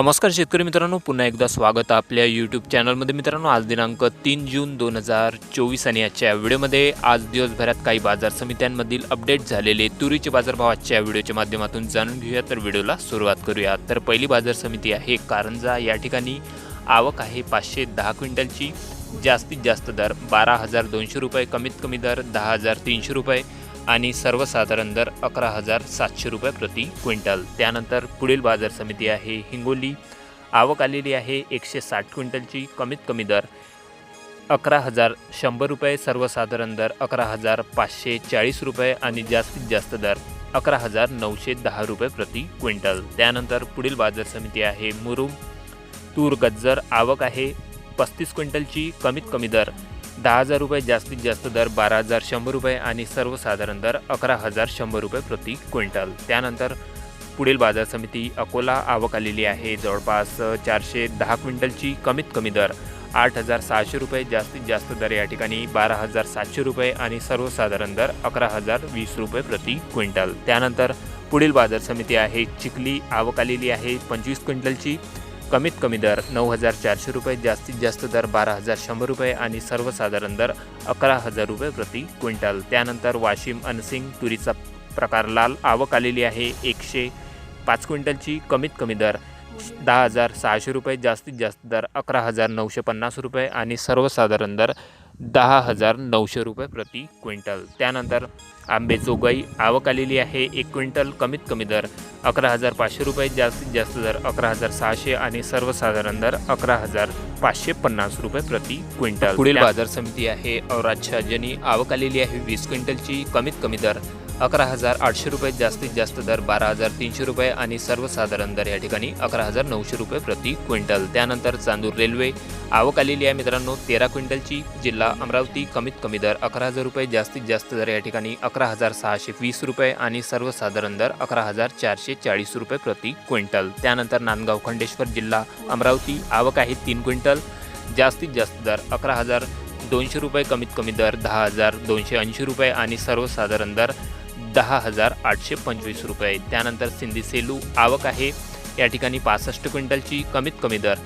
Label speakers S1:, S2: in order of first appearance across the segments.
S1: नमस्कार शेतकरी मित्रांनो पुन्हा एकदा स्वागत आपल्या यूट्यूब चॅनलमध्ये मित्रांनो आज दिनांक तीन जून दोन हजार चोवीस आणि आजच्या व्हिडिओमध्ये आज दिवसभरात काही बाजार समित्यांमधील अपडेट झालेले तुरीचे बाजारभाव आजच्या व्हिडिओच्या माध्यमातून जाणून घेऊया. तर व्हिडिओला सुरुवात करूया. तर पहिली बाजार समिती आहे कारंजा. या ठिकाणी आवक आहे पाचशे दहा क्विंटलची. जास्तीत जास्त दर बारा हजार दोनशे रुपये कमीत कमी दर दहा हजार तीनशे रुपये. आणि सर्वसाधारण दर अकरा हजार सातशे रुपये प्रति क्विंटल. त्यानंतर पुढील बाजार समिती आहे हिंगोली. आवक आलेली आहे एकशे साठ क्विंटलची. कमीत कमी दर अकरा हजार शंभर रुपये सर्वसाधारण दर अकरा हजार पाचशे चाळीस रुपये आणि जास्तीत जास्त दर अकरा हजार नऊशे दहा रुपये प्रति क्विंटल. त्यानंतर पुढील बाजार समिती आहे मुरुम. तूर गज्जर आवक आहे पस्तीस क्विंटलची. कमीत कमी दर दहा हजार रुपये जास्तीत जास्त दर बारा हजार शंभर रुपये आणि सर्वसाधारण दर अकरा हजार शंभर रुपये प्रति क्विंटल. त्यानंतर पुढील बाजार समिती अकोला आवक आलेली आहे. जवळपास चारशे दहा क्विंटलची कमीत कमी दर आठ हजार सहाशे रुपये जास्तीत जास्त दर या ठिकाणी बारा हजार सातशे रुपये आणि सर्वसाधारण दर अकरा हजार वीस रुपये प्रति क्विंटल. त्यानंतर पुढील बाजार समिती आहे. चिखली आवक आलेली आहे. पंचवीस क्विंटलची. कमीत कमी दर नऊ हजार चारशे रुपये जास्तीत जास्त दर बारा हजार शंभर रुपये आणि सर्वसाधारण दर अकरा हजार रुपये प्रति क्विंटल. त्यानंतर वाशिम अनसिंग तुरीचा प्रकार लाल आवक आलेली आहे एकशे पाच क्विंटलची कमीत कमी दर दहा हजार सहाशे रुपये जास्तीत जास्त दर अकरा हजार नऊशे पन्नास रुपये आणि सर्वसाधारण दर दहा हजार नऊशे रुपये प्रति क्विंटल. त्यानंतर आंबे जोगाई आवक आलेली आहे. एक क्विंटल कमीत कमी दर अकरा हजार पाचशे रुपये जास्तीत जास्त दर अकरा हजार सहाशे आणि सर्वसाधारण दर अकरा हजार पाचशे पन्नास रुपये प्रति क्विंटल. पुढील बाजार समिती आहे. औराच्या जनी आवक आलेली आहे वीस क्विंटलची कमीत कमी दर अकरा हजार आठशे रुपये जास्तीत जास्त दर बारा हजार तीनशे रुपये आणि सर्वसाधारण दर या ठिकाणी अकरा हजार नऊशे रुपये प्रति क्विंटल. त्यानंतर चांदूर रेल्वे आवक आलेली आहे मित्रांनो तेरा क्विंटलची. जिल्हा अमरावती कमीत कमी दर अकरा हजार रुपये जास्तीत जास्त दर या ठिकाणी अकरा हजार सहाशे वीस रुपये आणि सर्वसाधारण दर अकरा हजार चारशे चाळीस रुपये प्रति क्विंटल. त्यानंतर नांदगाव खंडेश्वर जिल्हा अमरावती आवक आहे तीन क्विंटल. जास्तीत जास्त दर अकरा हजार दोनशे रुपये कमीत कमी दर दहा हजार दोनशे ऐंशी रुपये आणि सर्वसाधारण दर दहा हजार आठशे पंचवीस रुपये. त्यानंतर सिंधी सेलू आवक आहे. या ठिकाणी पासष्ट क्विंटलची कमीत कमी दर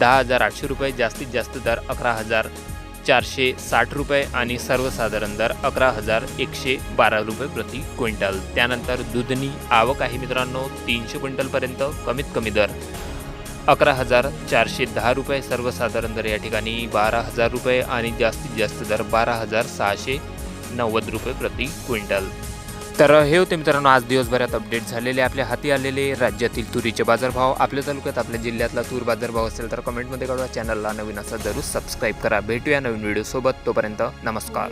S1: दहा हजार आठशे रुपये जास्तीत जास्त दर अकरा हजार चारशे साठ रुपये आणि सर्वसाधारण दर अकरा हजार एकशे बारा रुपये प्रति क्विंटल. त्यानंतर दुधनी आवक आहे मित्रांनो तीनशे क्विंटलपर्यंत कमीत कमी दर अकरा हजार चारशे दहा रुपये सर्वसाधारण दर या ठिकाणी बारा हजार रुपये आणि जास्तीत जास्त दर बारा हजार सहाशे नव्वद रुपये प्रति क्विंटल. तर हे होते मित्रांनो आज दिवसभरात अपडेट झालेले आपल्या हाती आलेले राज्यातील तुरीचे बाजारभाव. आपल्या तालुक्यात आपल्या जिल्ह्यातला तूर बाजारभाव असेल तर कमेंटमध्ये कळवा. चॅनलला नवीन असा जरूर सबस्क्राईब करा. भेटूया नवीन व्हिडिओसोबत तोपर्यंत नमस्कार.